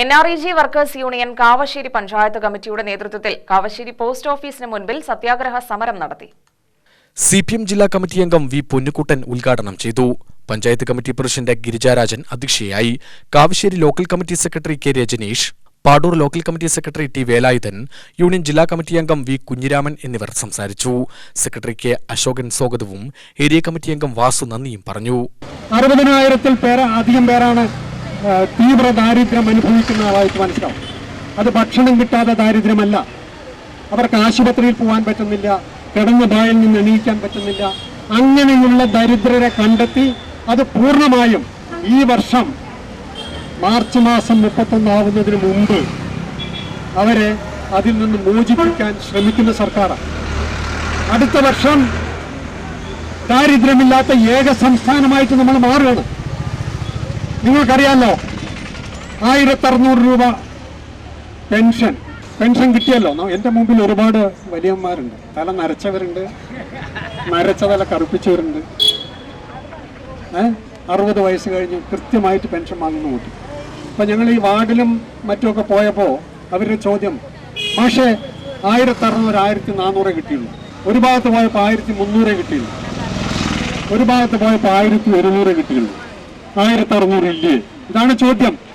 N R E G workers union Kavassery panchayat കമ്മിറ്റിയുടെ നേതൃത്വത്തിൽ Kavassery post ഓഫീസിന് മുൻപിൽ സത്യാഗ്രഹ സമരം നടത്തി. സി പി എം ജില്ലാ കമ്മിറ്റി അംഗം വി പൊന്നുകുട്ടൻ ഉദ്ഘാടനം ചെയ്തു. പഞ്ചായത്ത് കമ്മിറ്റി പ്രസിഡന്റ് ഗിരിജാരാജൻ അധ്യക്ഷയായി. Kavassery local committee secretary K Rajaneesh Padur local committee secretary T Velayudhan union ജില്ലാ കമ്മിറ്റി അംഗം വി കുഞ്ഞിരാമൻ എന്നിവർ സംസാരിച്ചു. സെക്രട്ടറി കെ അശോകൻ സ്വാഗതവും ഏരിയ കമ്മിറ്റി അംഗം വാസു നന്ദിയും പറഞ്ഞു. അറുപതിനായിരത്തിൽ പേര് അധികം പേരാണ് തീവ്ര ദാരിദ്ര്യം അനുഭവിക്കുന്ന ആളായിട്ട് മനസ്സിലാവും. അത് ഭക്ഷണം കിട്ടാതെ ദാരിദ്ര്യമല്ല. അവർക്ക് ആശുപത്രിയിൽ പോകാൻ പറ്റുന്നില്ല കിടന്ന ബായിൽ നിന്ന് എണീക്കാൻ പറ്റുന്നില്ല. അങ്ങനെയുള്ള ദരിദ്രരെ കണ്ടെത്തി അത് പൂർണമായും ഈ വർഷം മാർച്ച് മാസം മുപ്പത്തൊന്നാവുന്നതിന് മുമ്പ് അവരെ അതിൽ നിന്ന് മോചിപ്പിക്കാൻ ശ്രമിക്കുന്ന സർക്കാരാണ്. അടുത്ത വർഷം ദാരിദ്ര്യമില്ലാത്ത ഏക സംസ്ഥാനമായിട്ട് നമ്മൾ മാറുകയാണ്. നിങ്ങൾക്കറിയാലോ ആയിരത്തി അറുന്നൂറ് രൂപ പെൻഷൻ. പെൻഷൻ കിട്ടിയല്ലോ. എന്റെ മുമ്പിൽ ഒരുപാട് വലിയന്മാരുണ്ട് തല നരച്ചവരുണ്ട്. നരച്ച തല കറുപ്പിച്ചവരുണ്ട്. ഏ? അറുപത് വയസ്സ് കഴിഞ്ഞ് കൃത്യമായിട്ട് പെൻഷൻ വാങ്ങുന്ന കൂട്ടി. അപ്പം ഞങ്ങൾ ഈ വാർഡിലും മറ്റുമൊക്കെ പോയപ്പോൾ അവരുടെ ചോദ്യം പക്ഷേ ആയിരത്തി അറുന്നൂറ് ആയിരത്തി നാനൂറേ കിട്ടിയുള്ളൂ. ഒരു ഭാഗത്ത് പോയപ്പോൾ ആയിരത്തി മുന്നൂറേ കിട്ടിയുള്ളൂ. ഒരു ഭാഗത്ത് പോയപ്പോൾ ആയിരത്തി ഒരുന്നൂറേ കിട്ടിയുള്ളൂ. ആയിരത്തി അറുന്നൂറ് ഇല്ലേ? ഇതാണ് ചോദ്യം.